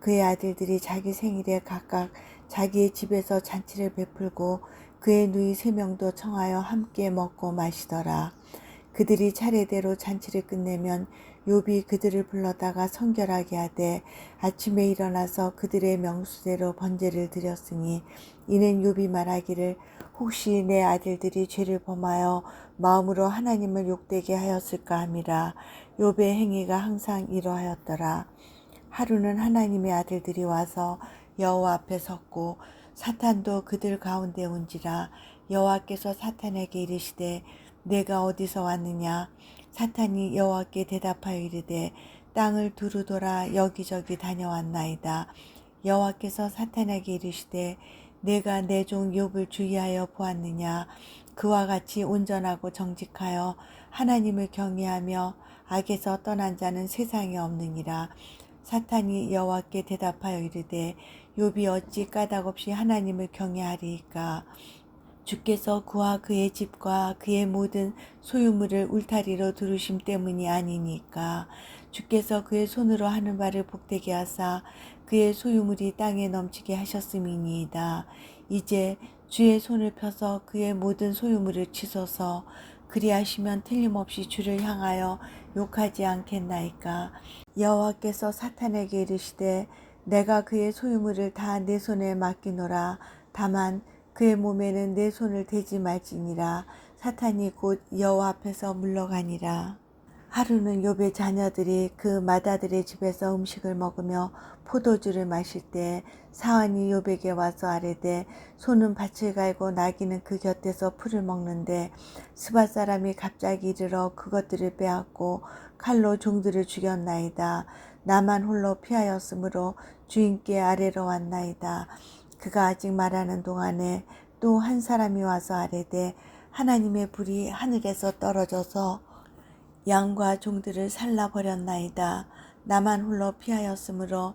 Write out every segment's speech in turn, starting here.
그의 아들들이 자기 생일에 각각 자기의 집에서 잔치를 베풀고 그의 누이 세 명도 청하여 함께 먹고 마시더라. 그들이 차례대로 잔치를 끝내면 욥이 그들을 불러다가 성결하게 하되 아침에 일어나서 그들의 명수대로 번제를 드렸으니 이는 욥이 말하기를 혹시 내 아들들이 죄를 범하여 마음으로 하나님을 욕되게 하였을까 함이라. 욥의 행위가 항상 이러하였더라 하루는 하나님의 아들들이 와서 여호와 앞에 섰고 사탄도 그들 가운데 온지라 여호와께서 사탄에게 이르시되 내가 어디서 왔느냐? 사탄이 여호와께 대답하여 이르되 땅을 두루 돌아 여기저기 다녀왔나이다. 여호와께서 사탄에게 이르시되 내가 내 종 욥을 주의하여 보았느냐? 그와 같이 온전하고 정직하여 하나님을 경외하며 악에서 떠난 자는 세상에 없느니라 사탄이 여호와께 대답하여 이르되 욥이 어찌 까닭없이 하나님을 경외하리이까? 주께서 그와 그의 집과 그의 모든 소유물을 울타리로 두르심 때문이 아니니까? 주께서 그의 손으로 하는 바를 복되게 하사 그의 소유물이 땅에 넘치게 하셨음이니이다. 이제 주의 손을 펴서 그의 모든 소유물을 치소서 그리하시면 틀림없이 주를 향하여 욕하지 않겠나이까. 여호와께서 사탄에게 이르시되 내가 그의 소유물을 다 내 손에 맡기노라. 다만 그의 몸에는 내 손을 대지 말지니라. 사탄이 곧 여호와 앞에서 물러가니라. 하루는 욥의 자녀들이 그 마다들의 집에서 음식을 먹으며 포도주를 마실 때 사환이 욥에게 와서 아뢰되 소는 밭을 갈고 나귀는 그 곁에서 풀을 먹는데 스바 사람이 갑자기 이르러 그것들을 빼앗고 칼로 종들을 죽였나이다. 나만 홀로 피하였으므로 주인께 아래로 왔나이다. 그가 아직 말하는 동안에 또 한 사람이 와서 아뢰되 하나님의 불이 하늘에서 떨어져서 양과 종들을 살라 버렸나이다. 나만 홀로 피하였으므로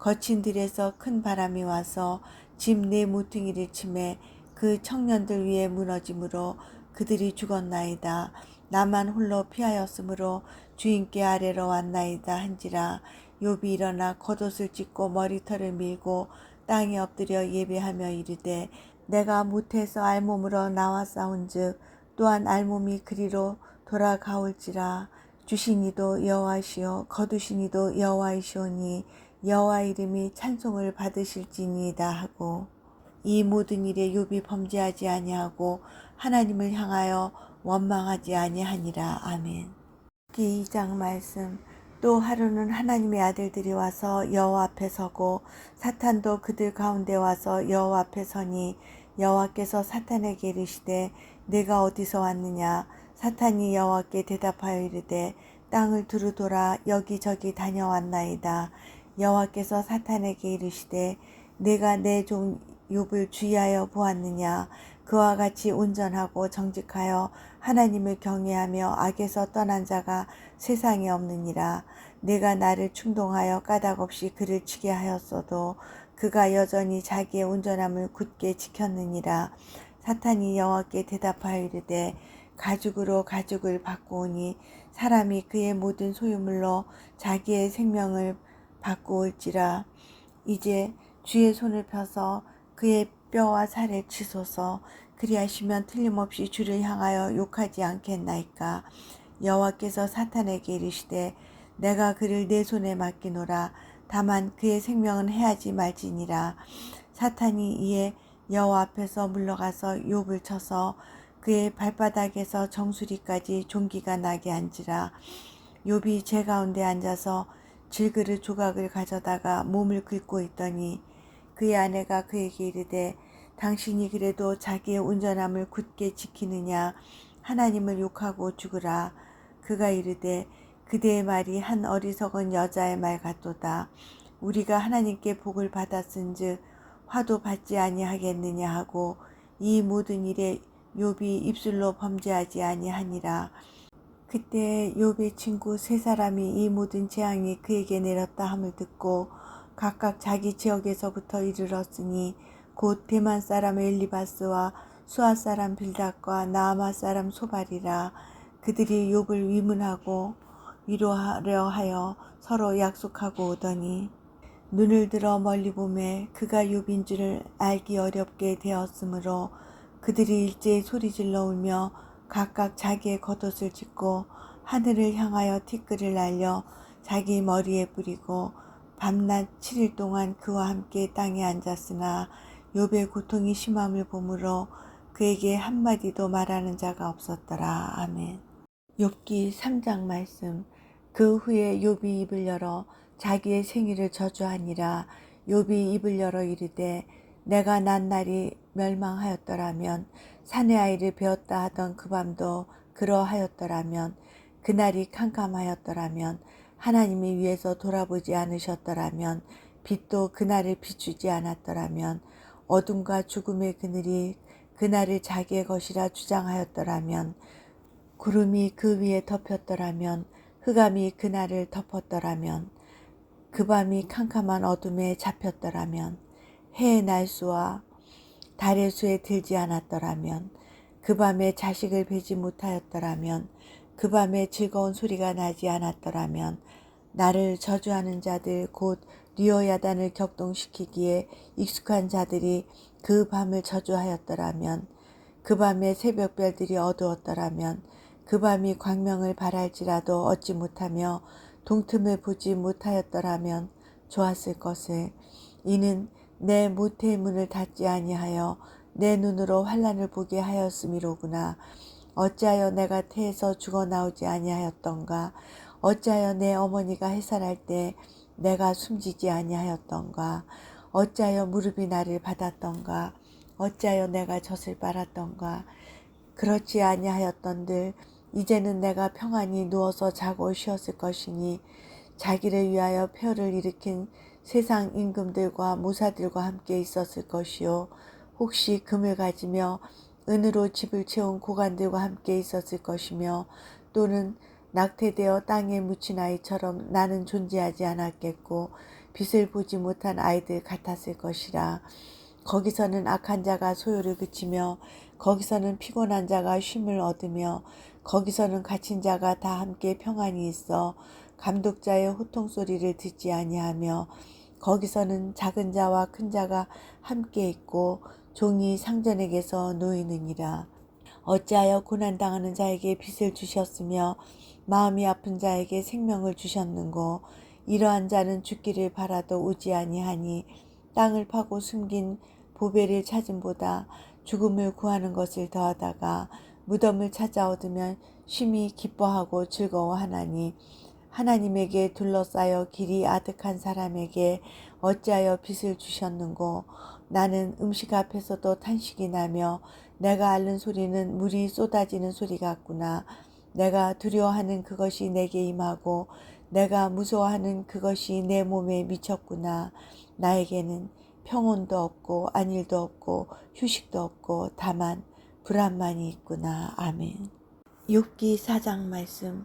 거친 들에서 큰 바람이 와서 집 내 모퉁이를 치매 그 청년들 위에 무너짐으로 그들이 죽었나이다. 나만 홀로 피하였으므로 주인께 아래로 왔나이다 한지라 욥이 일어나 겉옷을 찢고 머리털을 밀고 땅에 엎드려 예배하며 이르되 내가 못해서 알몸으로 나와 싸운즉 또한 알몸이 그리로 돌아가올지라 주시니도 여호와시요 거두시니도 여호와이시오니 여호와 이름이 찬송을 받으실지니이다 하고 이 모든 일에 욥이 범죄하지 아니하고 하나님을 향하여 원망하지 아니하니라. 아멘. 기 2장 말씀. 또 하루는 하나님의 아들들이 와서 여호와 앞에 서고 사탄도 그들 가운데 와서 여호와 앞에 서니 여호와께서 사탄에게 이르시되 내가 어디서 왔느냐? 사탄이 여호와께 대답하여 이르되 땅을 두루 돌아 여기저기 다녀왔나이다 여호와께서 사탄에게 이르시되 내가 내 종 욥을 주의하여 보았느냐? 그와 같이 온전하고 정직하여 하나님을 경외하며 악에서 떠난 자가 세상에 없느니라. 내가 나를 충동하여 까닭 없이 그를 치게 하였어도 그가 여전히 자기의 온전함을 굳게 지켰느니라. 사탄이 여호와께 대답하여 이르되 가죽으로 가죽을 바꾸오니 사람이 그의 모든 소유물로 자기의 생명을 바꾸올지라. 이제 주의 손을 펴서 그의 뼈와 살을 치소서. 그리하시면 틀림없이 주를 향하여 욕하지 않겠나이까. 여호와께서 사탄에게 이르시되 내가 그를 내 손에 맡기노라. 다만 그의 생명은 해하지 말지니라. 사탄이 이에 여호와 앞에서 물러가서 욥을 쳐서 그의 발바닥에서 정수리까지 종기가 나게 한지라. 욥이 제 가운데 앉아서 질그릇 조각을 가져다가 몸을 긁고 있더니 그의 아내가 그에게 이르되 당신이 그래도 자기의 온전함을 굳게 지키느냐? 하나님을 욕하고 죽으라. 그가 이르되 그대의 말이 한 어리석은 여자의 말 같도다. 우리가 하나님께 복을 받았은즉 화도 받지 아니하겠느냐? 하고 이 모든 일에 욥이 입술로 범죄하지 아니하니라 그때 욥의 친구 세 사람이 이 모든 재앙이 그에게 내렸다 함을 듣고 각각 자기 지역에서부터 이르렀으니 곧 대만 사람 엘리바스와 수아 사람 빌닷과 나아마 사람 소발이라 그들이 욥을 위문하고 위로하려 하여 서로 약속하고 오더니 눈을 들어 멀리 보매 그가 욥인 줄을 알기 어렵게 되었으므로 그들이 일제히 소리질러 울며 각각 자기의 겉옷을 찢고 하늘을 향하여 티끌을 날려 자기 머리에 뿌리고 밤낮 7일 동안 그와 함께 땅에 앉았으나 욥의 고통이 심함을 보므로 그에게 한마디도 말하는 자가 없었더라. 아멘. 욥기 3장 말씀 그 후에 욥이 입을 열어 자기의 생일을 저주하니라 욥이 입을 열어 이르되 내가 난 날이 멸망하였더라면 사내 아이를 배웠다 하던 그 밤도 그러하였더라면 그날이 캄캄하였더라면 하나님이 위에서 돌아보지 않으셨더라면 빛도 그날을 비추지 않았더라면 어둠과 죽음의 그늘이 그날을 자기의 것이라 주장하였더라면 구름이 그 위에 덮였더라면 흑암이 그날을 덮었더라면 그 밤이 캄캄한 어둠에 잡혔더라면 해의 날수와 달의 수에 들지 않았더라면 그 밤에 자식을 베지 못하였더라면 그 밤에 즐거운 소리가 나지 않았더라면 나를 저주하는 자들 곧 리오야단을 격동시키기에 익숙한 자들이 그 밤을 저주하였더라면 그 밤에 새벽별들이 어두웠더라면 그 밤이 광명을 발할지라도 얻지 못하며 동틈을 보지 못하였더라면 좋았을 것을. 이는 내 모태의 문을 닫지 아니하여 내 눈으로 환란을 보게 하였음이로구나. 어찌하여 내가 태에서 죽어 나오지 아니하였던가? 어찌하여 내 어머니가 해산할 때 내가 숨지지 아니하였던가? 어찌하여 무릎이 나를 받았던가? 어찌하여 내가 젖을 빨았던가? 그렇지 아니하였던들 이제는 내가 평안히 누워서 자고 쉬었을 것이니 자기를 위하여 표를 일으킨 세상 임금들과 무사들과 함께 있었을 것이요. 혹시 금을 가지며 은으로 집을 채운 고관들과 함께 있었을 것이며 또는 낙태되어 땅에 묻힌 아이처럼 나는 존재하지 않았겠고 빛을 보지 못한 아이들 같았을 것이라. 거기서는 악한 자가 소요를 그치며 거기서는 피곤한 자가 쉼을 얻으며 거기서는 갇힌 자가 다 함께 평안히 있어 감독자의 호통 소리를 듣지 아니하며 거기서는 작은 자와 큰 자가 함께 있고 종이 상전에게서 놓이느니라. 어찌하여 고난당하는 자에게 빚을 주셨으며 마음이 아픈 자에게 생명을 주셨는고 이러한 자는 죽기를 바라도 오지 아니하니 땅을 파고 숨긴 보배를 찾음보다 죽음을 구하는 것을 더하다가 무덤을 찾아 얻으면 심히 기뻐하고 즐거워하나니 하나님에게 둘러싸여 길이 아득한 사람에게 어찌하여 빚을 주셨는고? 나는 음식 앞에서도 탄식이 나며 내가 앓는 소리는 물이 쏟아지는 소리 같구나. 내가 두려워하는 그것이 내게 임하고 내가 무서워하는 그것이 내 몸에 미쳤구나. 나에게는 평온도 없고 안일도 없고 휴식도 없고 다만 불안만이 있구나. 아멘. 6기 4장 말씀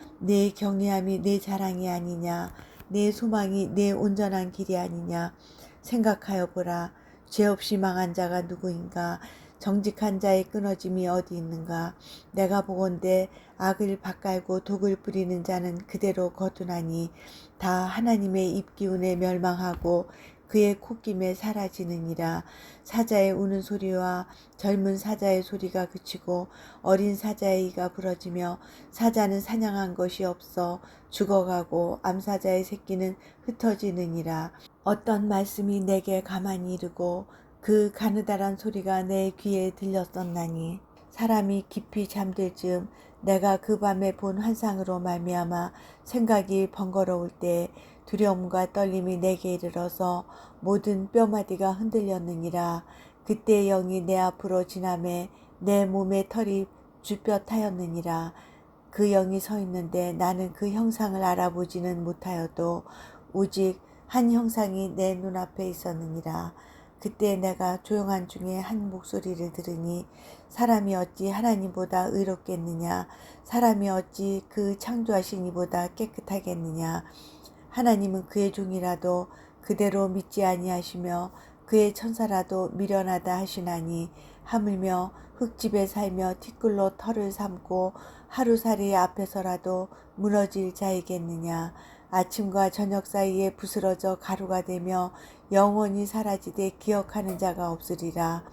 내 경외함이 내 자랑이 아니냐 내 소망이 내 온전한 길이 아니냐 생각하여 보라. 죄 없이 망한 자가 누구인가? 정직한 자의 끊어짐이 어디 있는가? 내가 보건대 악을 바깔고 독을 뿌리는 자는 그대로 거두나니 다 하나님의 입기운에 멸망하고 그의 콧김에 사라지느니라. 사자의 우는 소리와 젊은 사자의 소리가 그치고 어린 사자의 이가 부러지며 사자는 사냥한 것이 없어 죽어가고 암사자의 새끼는 흩어지느니라. 어떤 말씀이 내게 가만히 이르고 그 가느다란 소리가 내 귀에 들렸었나니? 사람이 깊이 잠들 즈음 내가 그 밤에 본 환상으로 말미암아 생각이 번거로울 때 두려움과 떨림이 내게 이르러서 모든 뼈마디가 흔들렸느니라. 그때 영이 내 앞으로 지나매 내 몸의 털이 주뼛하였느니라. 그 영이 서 있는데 나는 그 형상을 알아보지는 못하여도 오직 한 형상이 내 눈앞에 있었느니라. 그때 내가 조용한 중에 한 목소리를 들으니 사람이 어찌 하나님보다 의롭겠느냐? 사람이 어찌 그 창조하신 이보다 깨끗하겠느냐 하나님은 그의 종이라도 그대로 믿지 아니하시며 그의 천사라도 미련하다 하시나니 하물며 흙집에 살며 티끌로 털을 삼고 하루살이 앞에서라도 무너질 자이겠느냐. 아침과 저녁 사이에 부스러져 가루가 되며 영원히 사라지되 기억하는 자가 없으리라.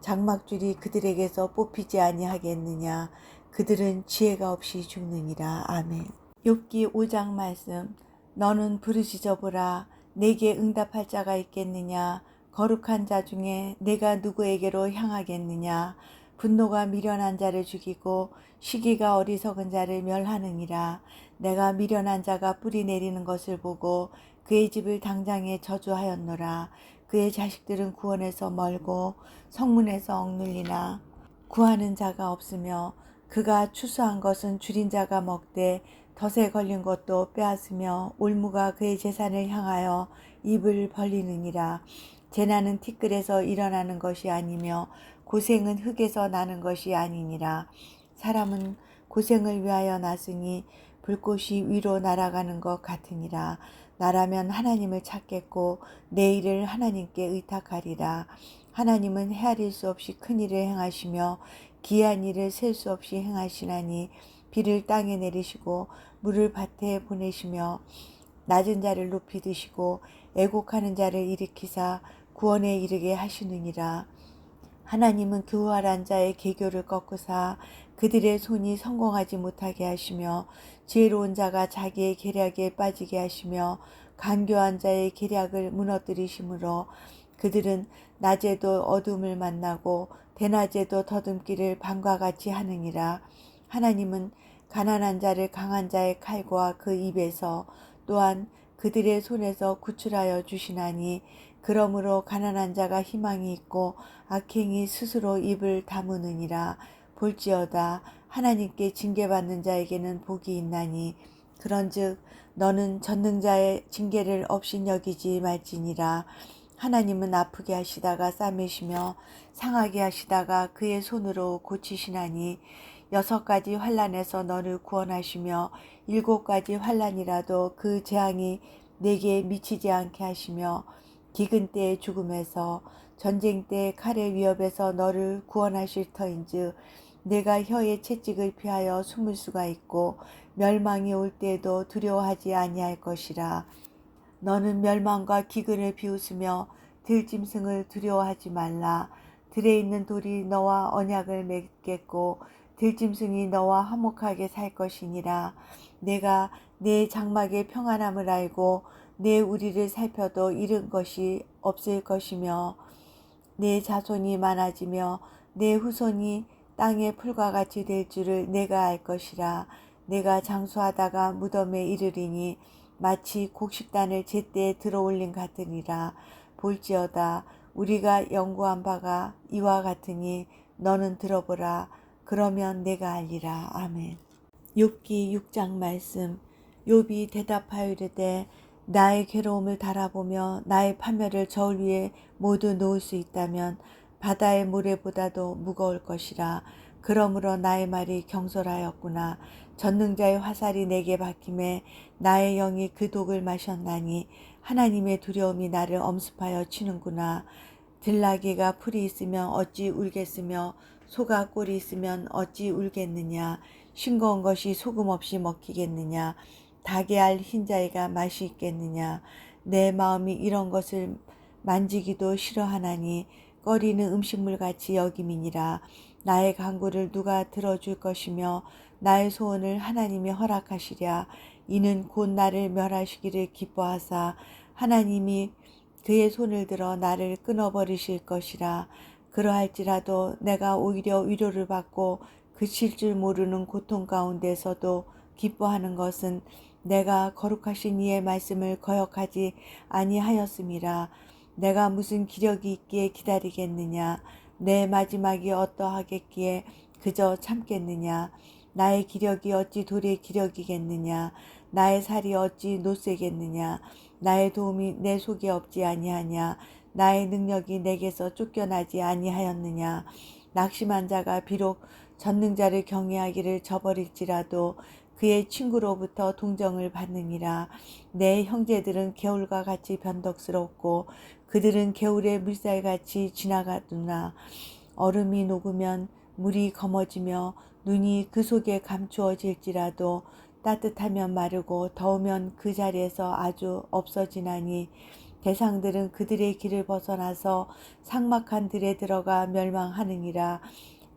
장막줄이 그들에게서 뽑히지 아니하겠느냐. 그들은 지혜가 없이 죽느니라. 아멘. 욥기 5장 말씀 너는 부르짖어 보라. 내게 응답할 자가 있겠느냐? 거룩한 자 중에 내가 누구에게로 향하겠느냐? 분노가 미련한 자를 죽이고 시기가 어리석은 자를 멸하느니라. 내가 미련한 자가 뿌리 내리는 것을 보고 그의 집을 당장에 저주하였노라. 그의 자식들은 구원에서 멀고 성문에서 억눌리나 구하는 자가 없으며 그가 추수한 것은 줄인 자가 먹되 덫에 걸린 것도 빼앗으며 올무가 그의 재산을 향하여 입을 벌리느니라. 재난은 티끌에서 일어나는 것이 아니며 고생은 흙에서 나는 것이 아니니라. 사람은 고생을 위하여 났으니 불꽃이 위로 날아가는 것 같으니라. 나라면 하나님을 찾겠고 내 일을 하나님께 의탁하리라. 하나님은 헤아릴 수 없이 큰 일을 행하시며 기한 일을 셀 수 없이 행하시나니 비를 땅에 내리시고 물을 밭에 보내시며 낮은 자를 높이 드시고 애곡하는 자를 일으키사 구원에 이르게 하시느니라. 하나님은 교활한 자의 계교를 꺾으사 그들의 손이 성공하지 못하게 하시며 지혜로운 자가 자기의 계략에 빠지게 하시며 간교한 자의 계략을 무너뜨리심으로 그들은 낮에도 어둠을 만나고 대낮에도 더듬기를 밤과 같이 하느니라. 하나님은 가난한 자를 강한 자의 칼과 그 입에서 또한 그들의 손에서 구출하여 주시나니 그러므로 가난한 자가 희망이 있고 악행이 스스로 입을 다무느니라. 볼지어다 하나님께 징계받는 자에게는 복이 있나니 그런즉 너는 전능자의 징계를 없이 여기지 말지니라. 하나님은 아프게 하시다가 싸매시며 상하게 하시다가 그의 손으로 고치시나니 여섯 가지 환란에서 너를 구원하시며 일곱 가지 환란이라도 그 재앙이 내게 미치지 않게 하시며 기근 때의 죽음에서 전쟁 때 칼의 위협에서 너를 구원하실 터인즉 내가 혀의 채찍을 피하여 숨을 수가 있고 멸망이 올 때에도 두려워하지 아니할 것이라. 너는 멸망과 기근을 비웃으며 들짐승을 두려워하지 말라. 들에 있는 돌이 너와 언약을 맺겠고 들짐승이 너와 화목하게 살 것이니라. 내가 내 장막의 평안함을 알고 내 우리를 살펴도 잃은 것이 없을 것이며 내 자손이 많아지며 내 후손이 땅의 풀과 같이 될 줄을 내가 알 것이라. 내가 장수하다가 무덤에 이르리니 마치 곡식단을 제때에 들어올린 같으니라. 볼지어다 우리가 연구한 바가 이와 같으니 너는 들어보라. 그러면 내가 알리라. 아멘. 욥기 6장 말씀. 욥이 대답하여 이르되 나의 괴로움을 달아보며 나의 파멸을 저울 위에 모두 놓을 수 있다면 바다의 모래보다도 무거울 것이라. 그러므로 나의 말이 경솔하였구나. 전능자의 화살이 내게 박힘에 나의 영이 그 독을 마셨나니 하나님의 두려움이 나를 엄습하여 치는구나. 들나귀가 풀이 있으면 어찌 울겠으며 소가 꼴이 있으면 어찌 울겠느냐? 싱거운 것이 소금 없이 먹히겠느냐? 닭의 알 흰자위가 맛이 있겠느냐? 내 마음이 이런 것을 만지기도 싫어하나니 꺼리는 음식물 같이 여김이니라. 나의 간구를 누가 들어줄 것이며 나의 소원을 하나님이 허락하시랴. 이는 곧 나를 멸하시기를 기뻐하사 하나님이 그의 손을 들어 나를 끊어버리실 것이라 그러할지라도 내가 오히려 위로를 받고 그칠 줄 모르는 고통 가운데서도 기뻐하는 것은 내가 거룩하신 이의 말씀을 거역하지 아니하였음이라 내가 무슨 기력이 있기에 기다리겠느냐? 내 마지막이 어떠하겠기에 그저 참겠느냐? 나의 기력이 어찌 돌의 기력이겠느냐? 나의 살이 어찌 노쇠겠느냐? 나의 도움이 내 속에 없지 아니하냐 나의 능력이 내게서 쫓겨나지 아니하였느냐? 낙심한 자가 비록 전능자를 경외하기를 저버릴지라도 그의 친구로부터 동정을 받느니라. 내 형제들은 개울과 같이 변덕스럽고 그들은 개울의 물살같이 지나가두나. 얼음이 녹으면 물이 검어지며 눈이 그 속에 감추어질지라도 따뜻하면 마르고 더우면 그 자리에서 아주 없어지나니 대상들은 그들의 길을 벗어나서 삭막한 들에 들어가 멸망하느니라.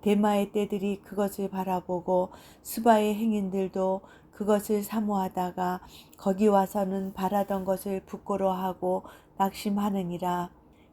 대마의 떼들이 그것을 바라보고 스바의 행인들도 그것을 사모하다가 거기 와서는 바라던 것을 부끄러워하고 낙심하느니라.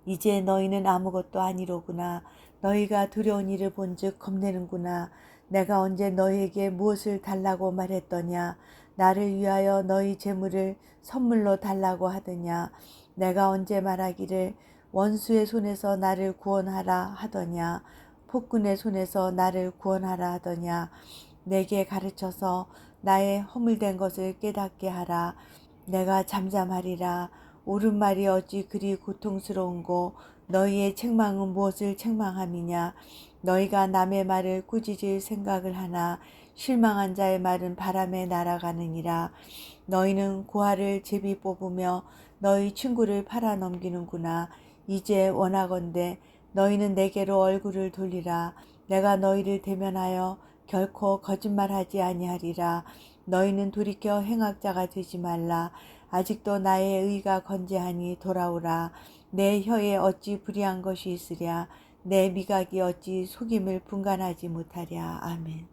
이제 너희는 아무것도 아니로구나. 너희가 두려운 일을 본즉 겁내는구나. 내가 언제 너희에게 무엇을 달라고 말했더냐? 나를 위하여 너희 재물을 선물로 달라고 하더냐 내가 언제 말하기를 원수의 손에서 나를 구원하라 하더냐? 폭군의 손에서 나를 구원하라 하더냐? 내게 가르쳐서 나의 허물된 것을 깨닫게 하라. 내가 잠잠하리라. 옳은 말이 어찌 그리 고통스러운고 너희의 책망은 무엇을 책망함이냐? 너희가 남의 말을 꾸짖을 생각을 하나? 실망한 자의 말은 바람에 날아가느니라. 너희는 고아를 제비 뽑으며 너희 친구를 팔아 넘기는구나. 이제 원하건대 너희는 내게로 얼굴을 돌리라. 내가 너희를 대면하여 결코 거짓말하지 아니하리라. 너희는 돌이켜 행악자가 되지 말라. 아직도 나의 의가 건재하니 돌아오라. 내 혀에 어찌 불의한 것이 있으랴. 내 미각이 어찌 속임을 분간하지 못하랴. 아멘.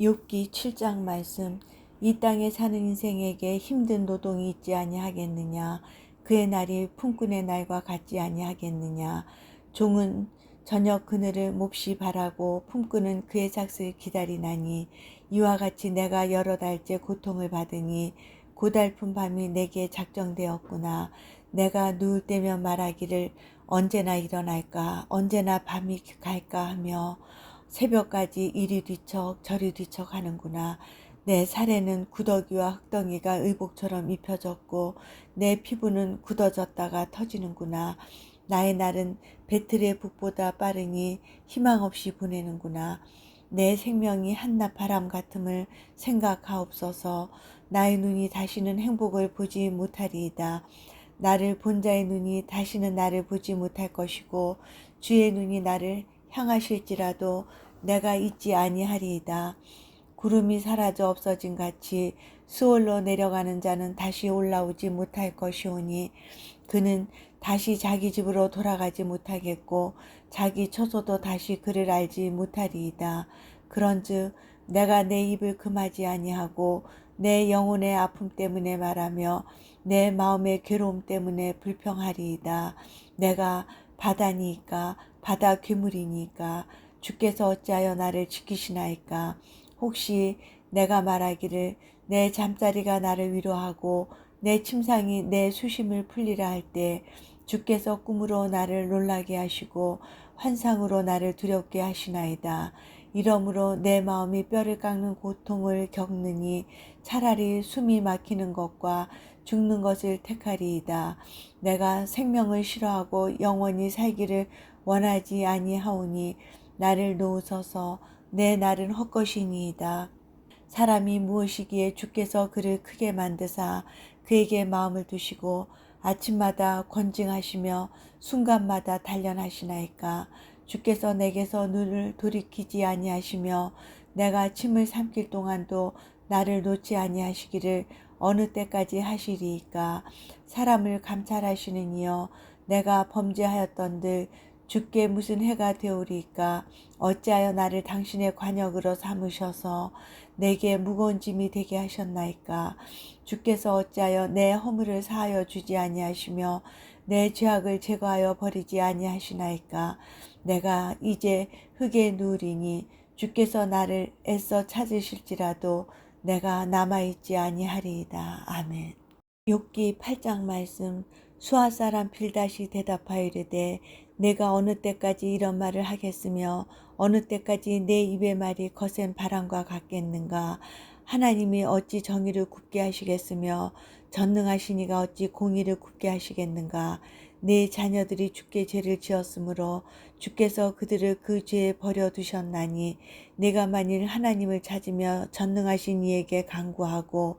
욥기 7장 말씀. 이 땅에 사는 인생에게 힘든 노동이 있지 아니하겠느냐 그의 날이 품꾼의 날과 같지 아니하겠느냐 종은 저녁 그늘을 몹시 바라고 품꾼은 그의 작슬 기다리나니 이와 같이 내가 여러 달째 고통을 받으니 고달픈 밤이 내게 작정되었구나. 내가 누울 때면 말하기를 언제나 일어날까 언제나 밤이 갈까 하며 새벽까지 이리 뒤척 저리 뒤척 하는구나. 내 살에는 구더기와 흙덩이가 의복처럼 입혀졌고 내 피부는 굳어졌다가 터지는구나. 나의 날은 배틀의 북보다 빠르니 희망 없이 보내는구나. 내 생명이 한낮 바람 같음을 생각하옵소서. 나의 눈이 다시는 행복을 보지 못하리이다. 나를 본 자의 눈이 다시는 나를 보지 못할 것이고 주의 눈이 나를 향하실지라도 내가 잊지 아니하리이다. 구름이 사라져 없어진 같이 수월로 내려가는 자는 다시 올라오지 못할 것이오니 그는 다시 자기 집으로 돌아가지 못하겠고 자기 처소도 다시 그를 알지 못하리이다. 그런즉 내가 내 입을 금하지 아니하고 내 영혼의 아픔 때문에 말하며 내 마음의 괴로움 때문에 불평하리이다. 내가 바다니까 바다 괴물이니까 주께서 어찌하여 나를 지키시나이까 혹시 내가 말하기를 내 잠자리가 나를 위로하고 내 침상이 내 수심을 풀리라 할 때 주께서 꿈으로 나를 놀라게 하시고 환상으로 나를 두렵게 하시나이다. 이러므로 내 마음이 뼈를 깎는 고통을 겪느니 차라리 숨이 막히는 것과 죽는 것을 택하리이다. 내가 생명을 싫어하고 영원히 살기를 원하지 아니하오니 나를 놓으소서 내 날은 헛것이니이다. 사람이 무엇이기에 주께서 그를 크게 만드사 그에게 마음을 두시고 아침마다 권징하시며 순간마다 단련하시나이까 주께서 내게서 눈을 돌이키지 아니하시며 내가 침을 삼킬 동안도 나를 놓지 아니하시기를 어느 때까지 하시리이까 사람을 감찰하시는 이여 내가 범죄하였던들 주께 무슨 해가 되오리이까 어찌하여 나를 당신의 관역으로 삼으셔서 내게 무거운 짐이 되게 하셨나이까 주께서 어찌하여 내 허물을 사하여 주지 아니하시며 내 죄악을 제거하여 버리지 아니하시나이까 내가 이제 흙에 누우리니 주께서 나를 애써 찾으실지라도 내가 남아있지 아니하리이다. 아멘. 욥기 8장 말씀 수아 사람 빌다시 대답하여 이르되 내가 어느 때까지 이런 말을 하겠으며 어느 때까지 내 입의 말이 거센 바람과 같겠는가? 하나님이 어찌 정의를 굽게 하시겠으며 전능하신 이가 어찌 공의를 굽게 하시겠는가? 내 자녀들이 주께 죄를 지었으므로 주께서 그들을 그 죄에 버려 두셨나니 내가 만일 하나님을 찾으며 전능하신 이에게 간구하고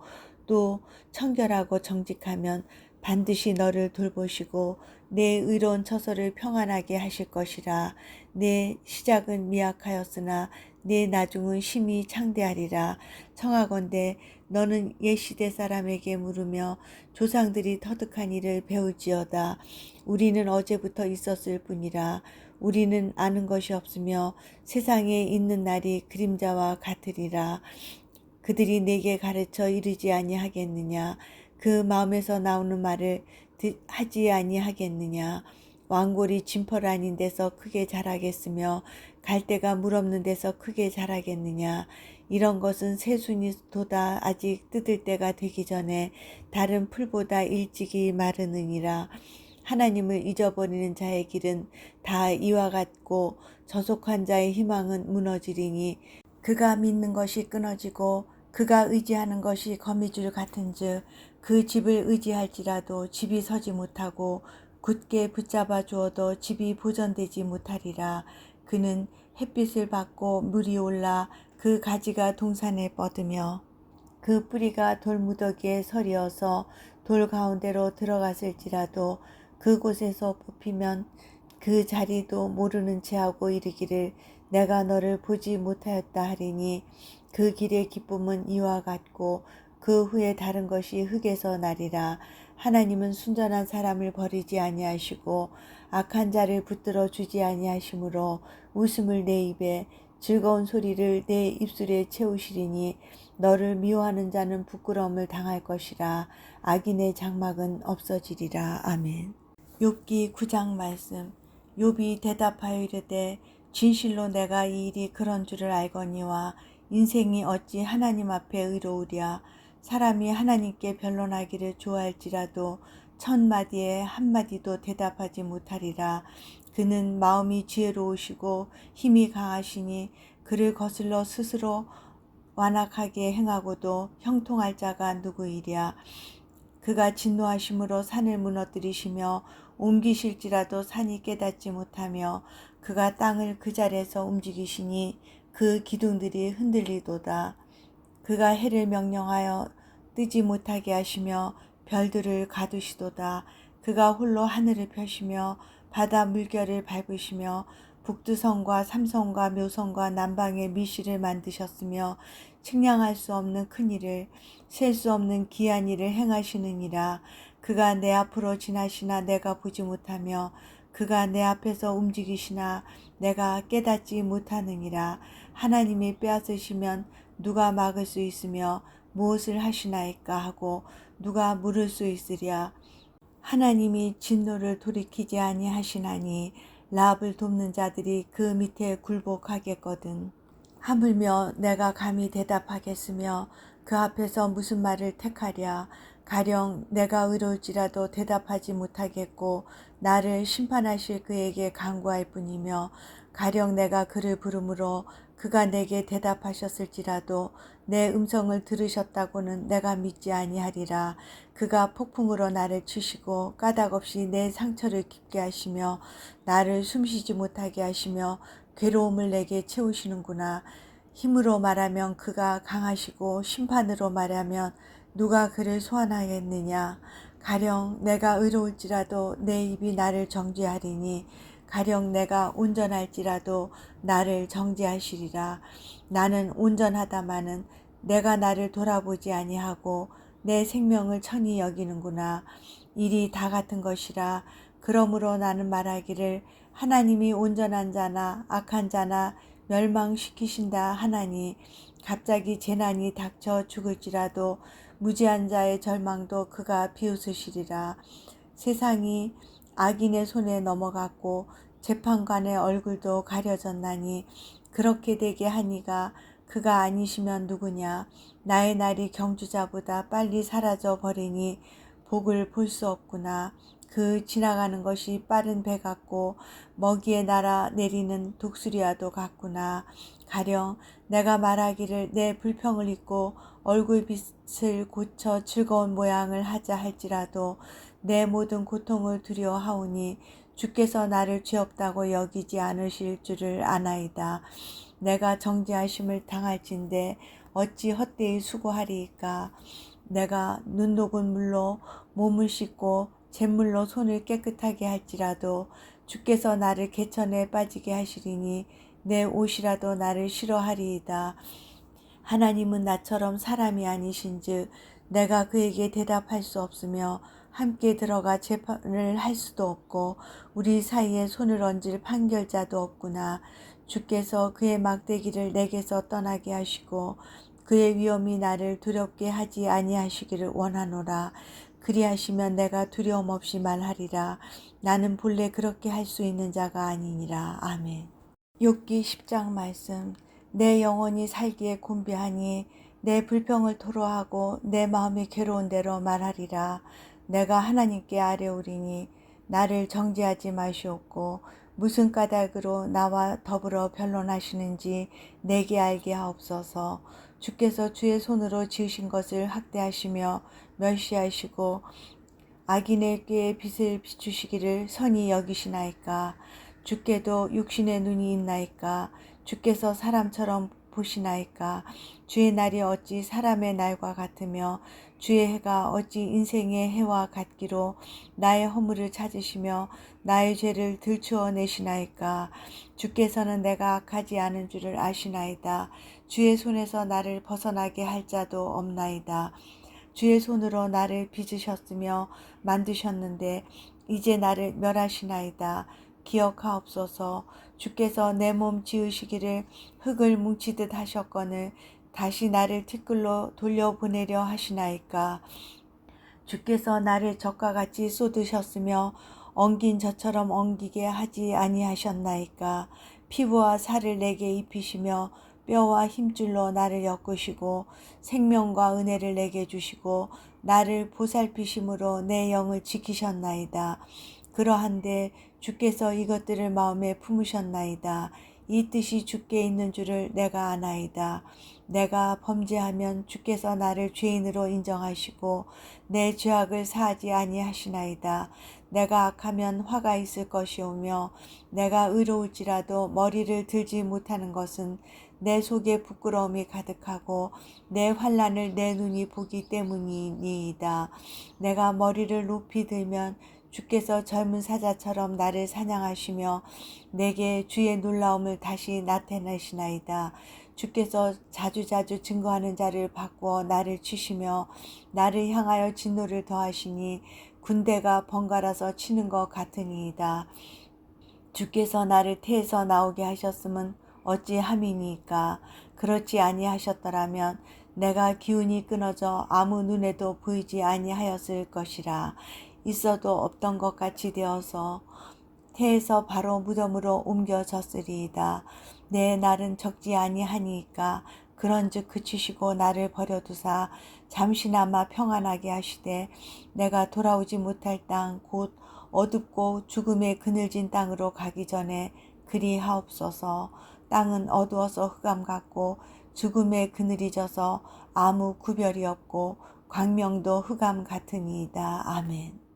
또 청결하고 정직하면 반드시 너를 돌보시고 내 의로운 처소를 평안하게 하실 것이라. 내 시작은 미약하였으나 내 나중은 심히 창대하리라. 청하건대 너는 옛 시대 사람에게 물으며 조상들이 터득한 일을 배울지어다. 우리는 어제부터 있었을 뿐이라. 우리는 아는 것이 없으며 세상에 있는 날이 그림자와 같으리라. 그들이 내게 가르쳐 이르지 아니하겠느냐? 그 마음에서 나오는 말을 하지 아니하겠느냐? 왕골이 진펄 아닌 데서 크게 자라겠으며 갈대가 물 없는 데서 크게 자라겠느냐? 이런 것은 새순이 돋아 아직 뜯을 때가 되기 전에 다른 풀보다 일찍이 마르느니라. 하나님을 잊어버리는 자의 길은 다 이와 같고 저속한 자의 희망은 무너지리니 그가 믿는 것이 끊어지고 그가 의지하는 것이 거미줄 같은즉 그 집을 의지할지라도 집이 서지 못하고 굳게 붙잡아 주어도 집이 보존되지 못하리라. 그는 햇빛을 받고 물이 올라 그 가지가 동산에 뻗으며 그 뿌리가 돌무더기에 서리어서 돌 가운데로 들어갔을지라도 그곳에서 뽑히면 그 자리도 모르는 채하고 이르기를 내가 너를 보지 못하였다 하리니 그 길의 기쁨은 이와 같고 그 후에 다른 것이 흙에서 나리라. 하나님은 순전한 사람을 버리지 아니하시고 악한 자를 붙들어 주지 아니하시므로 웃음을 내 입에 즐거운 소리를 내 입술에 채우시리니 너를 미워하는 자는 부끄러움을 당할 것이라. 악인의 장막은 없어지리라. 아멘. 욥기 9장 말씀. 욥이 대답하여 이르되 진실로 내가 이 일이 그런 줄을 알거니와 인생이 어찌 하나님 앞에 의로우랴 사람이 하나님께 변론하기를 좋아할지라도 천 마디에 한 마디도 대답하지 못하리라. 그는 마음이 지혜로우시고 힘이 강하시니 그를 거슬러 스스로 완악하게 행하고도 형통할 자가 누구이랴. 그가 진노하심으로 산을 무너뜨리시며 옮기실지라도 산이 깨닫지 못하며 그가 땅을 그 자리에서 움직이시니 그 기둥들이 흔들리도다. 그가 해를 명령하여 뜨지 못하게 하시며 별들을 가두시도다. 그가 홀로 하늘을 펴시며 바다 물결을 밟으시며 북두성과 삼성과 묘성과 남방의 미시를 만드셨으며 측량할 수 없는 큰 일을 셀 수 없는 기한 일을 행하시느니라. 그가 내 앞으로 지나시나 내가 보지 못하며 그가 내 앞에서 움직이시나 내가 깨닫지 못하느니라. 하나님이 빼앗으시면 누가 막을 수 있으며 무엇을 하시나이까 하고 누가 물을 수 있으랴? 하나님이 진노를 돌이키지 아니하시나니 라합을 돕는 자들이 그 밑에 굴복하겠거든. 하물며 내가 감히 대답하겠으며 그 앞에서 무슨 말을 택하랴? 가령 내가 의로울지라도 대답하지 못하겠고 나를 심판하실 그에게 간구할 뿐이며 가령 내가 그를 부르므로 그가 내게 대답하셨을지라도 내 음성을 들으셨다고는 내가 믿지 아니하리라. 그가 폭풍으로 나를 치시고 까닭 없이 내 상처를 깊게 하시며 나를 숨쉬지 못하게 하시며 괴로움을 내게 채우시는구나. 힘으로 말하면 그가 강하시고 심판으로 말하면 누가 그를 소환하겠느냐. 가령 내가 의로울지라도 내 입이 나를 정죄하리니 가령 내가 온전할지라도 나를 정죄하시리라. 나는 온전하다마는 내가 나를 돌아보지 아니하고 내 생명을 천히 여기는구나. 일이 다 같은 것이라. 그러므로 나는 말하기를 하나님이 온전한 자나 악한 자나 멸망시키신다 하나니 갑자기 재난이 닥쳐 죽을지라도 무지한 자의 절망도 그가 비웃으시리라. 세상이 악인의 손에 넘어갔고 재판관의 얼굴도 가려졌나니 그렇게 되게 하니가 그가 아니시면 누구냐? 나의 날이 경주자보다 빨리 사라져 버리니 복을 볼 수 없구나. 그 지나가는 것이 빠른 배 같고 먹이에 날아 내리는 독수리와도 같구나. 가령 내가 말하기를 내 불평을 잊고 얼굴빛을 고쳐 즐거운 모양을 하자 할지라도 내 모든 고통을 두려워하오니 주께서 나를 죄없다고 여기지 않으실 줄을 아나이다. 내가 정죄하심을 당할진대 어찌 헛되이 수고하리이까. 내가 눈 녹은 물로 몸을 씻고 잿물로 손을 깨끗하게 할지라도 주께서 나를 개천에 빠지게 하시리니 내 옷이라도 나를 싫어하리이다. 하나님은 나처럼 사람이 아니신즉 내가 그에게 대답할 수 없으며 함께 들어가 재판을 할 수도 없고 우리 사이에 손을 얹을 판결자도 없구나. 주께서 그의 막대기를 내게서 떠나게 하시고 그의 위엄이 나를 두렵게 하지 아니하시기를 원하노라. 그리하시면 내가 두려움 없이 말하리라. 나는 본래 그렇게 할 수 있는 자가 아니니라. 아멘. 욥기 10장 말씀. 내 영혼이 살기에 곤비하니 내 불평을 토로하고 내 마음이 괴로운 대로 말하리라. 내가 하나님께 아뢰오리니 나를 정죄하지 마시옵고 무슨 까닭으로 나와 더불어 변론하시는지 내게 알게 하옵소서. 주께서 주의 손으로 지으신 것을 학대하시며 멸시하시고 악인에게 빛을 비추시기를 선히 여기시나이까. 주께도 육신의 눈이 있나이까. 주께서 사람처럼 보시나이까. 주의 날이 어찌 사람의 날과 같으며 주의 해가 어찌 인생의 해와 같기로 나의 허물을 찾으시며 나의 죄를 들추어 내시나이까. 주께서는 내가 악하지 않은 줄을 아시나이다. 주의 손에서 나를 벗어나게 할 자도 없나이다. 주의 손으로 나를 빚으셨으며 만드셨는데 이제 나를 멸하시나이다. 기억하옵소서 주께서 내 몸 지으시기를 흙을 뭉치듯 하셨거늘 다시 나를 티끌로 돌려보내려 하시나이까 주께서 나를 적과 같이 쏟으셨으며 엉긴 저처럼 엉기게 하지 아니하셨나이까 피부와 살을 내게 입히시며 뼈와 힘줄로 나를 엮으시고 생명과 은혜를 내게 주시고 나를 보살피심으로 내 영을 지키셨나이다. 그러한데 주께서 이것들을 마음에 품으셨나이다. 이 뜻이 주께 있는 줄을 내가 아나이다. 내가 범죄하면 주께서 나를 죄인으로 인정하시고 내 죄악을 사하지 아니하시나이다. 내가 악하면 화가 있을 것이오며 내가 의로울지라도 머리를 들지 못하는 것은 내 속에 부끄러움이 가득하고 내 환란을 내 눈이 보기 때문이니이다. 내가 머리를 높이 들면 주께서 젊은 사자처럼 나를 사냥하시며 내게 주의 놀라움을 다시 나타내시나이다. 주께서 자주자주 증거하는 자를 바꾸어 나를 치시며 나를 향하여 진노를 더하시니 군대가 번갈아서 치는 것 같으니이다. 주께서 나를 태에서 나오게 하셨음은 어찌 함이니까 그렇지 아니하셨더라면 내가 기운이 끊어져 아무 눈에도 보이지 아니하였을 것이라 있어도 없던 것 같이 되어서 태에서 바로 무덤으로 옮겨졌으리이다. 내 날은 적지 아니하니까 그런즉 그치시고 나를 버려두사 잠시나마 평안하게 하시되 내가 돌아오지 못할 땅 곧 어둡고 죽음의 그늘진 땅으로 가기 전에 그리하옵소서 땅은 어두워서 흑암 같고 죽음의 그늘이 져서 아무 구별이 없고 광명도 흑암 같으니이다. 아멘.